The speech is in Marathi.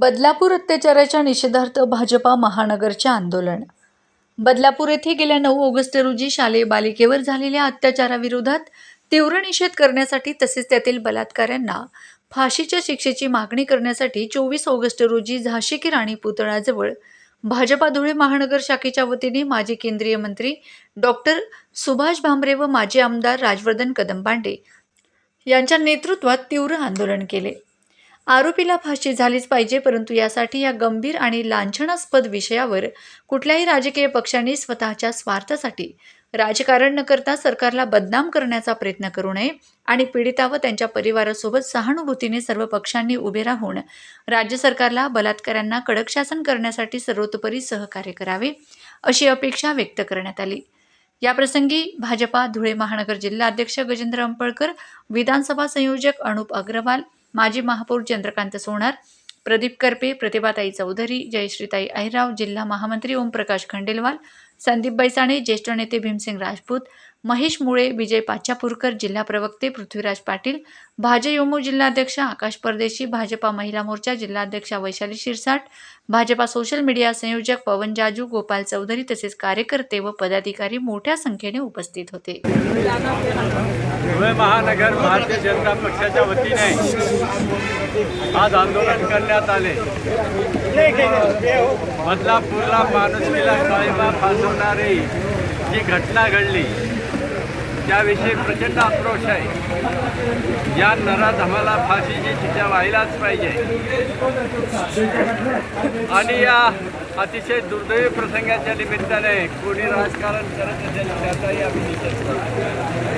बदलापूर अत्याचाराच्या निषेधार्थ भाजपा महानगरचे आंदोलन. बदलापूर येथे गेल्या नऊ ऑगस्ट रोजी शालेय बालिकेवर झालेल्या अत्याचाराविरोधात तीव्र निषेध करण्यासाठी तसेच त्यातील बलात्काऱ्यांना फाशीच्या शिक्षेची मागणी करण्यासाठी चोवीस ऑगस्ट रोजी झाशी की राणी पुतळ्याजवळ भाजपा धुळे महानगर शाखेच्या वतीने माजी केंद्रीय मंत्री डॉक्टर सुभाष भामरे व माजी आमदार राजवर्धन कदमबांडे यांच्या नेतृत्वात तीव्र आंदोलन केले. आरोपीला फाशी झालीच पाहिजे परंतु यासाठी या गंभीर आणि लांछनास्पद विषयावर कुठल्याही राजकीय पक्षांनी स्वतःच्या स्वार्थासाठी राजकारण न करता सरकारला बदनाम करण्याचा प्रयत्न करू नये आणि पीडिता व त्यांच्या परिवारासोबत सहानुभूतीने सर्व पक्षांनी उभे राहून राज्य सरकारला बलात्कारांना कडक शासन करण्यासाठी सर्वतोपरी सहकार्य करावे अशी अपेक्षा व्यक्त करण्यात आली. याप्रसंगी भाजपा धुळे महानगर जिल्हाध्यक्ष गजेंद्र अंपळकर विधानसभा संयोजक अनुप अग्रवाल माजी महापौर चंद्रकांत सोनार प्रदीप करपे प्रतिभाताई चौधरी जयश्रीताई अहिराव जिल्हा महामंत्री ओमप्रकाश खंडेलवाल संदीप बैसाणे ज्येष्ठ नेते भीमसिंग राजपूत महेश मुळे विजय पाचापूरकर जिल्हा प्रवक्ते पृथ्वीराज पाटील भाजयुमो जिल्हाध्यक्ष आकाश परदेशी भाजपा महिला मोर्चा जिल्हाध्यक्षा वैशाली शिरसाट भाजपा सोशल मीडिया संयोजक पवन जाजू गोपाल चौधरी तसेच कार्यकर्ते व पदाधिकारी मोठ्या संख्येने उपस्थित होते. धुळे महानगर भारतीय जनता पक्षाच्या वतीने आज आंदोलन करण्यात आले. बदलापूरला माणुसकीला काळीमा फासवणारी जी घटना घडली त्याविषयी प्रचंड आक्रोश आहे. या नराधमाला फाशीची शिक्षा व्हायलाच पाहिजे. आणि या अतिशय दुर्दैवी प्रसंगाच्या निमित्ताने कोणी राजकारण करत असेल त्याचाही आम्ही निषेध करतो.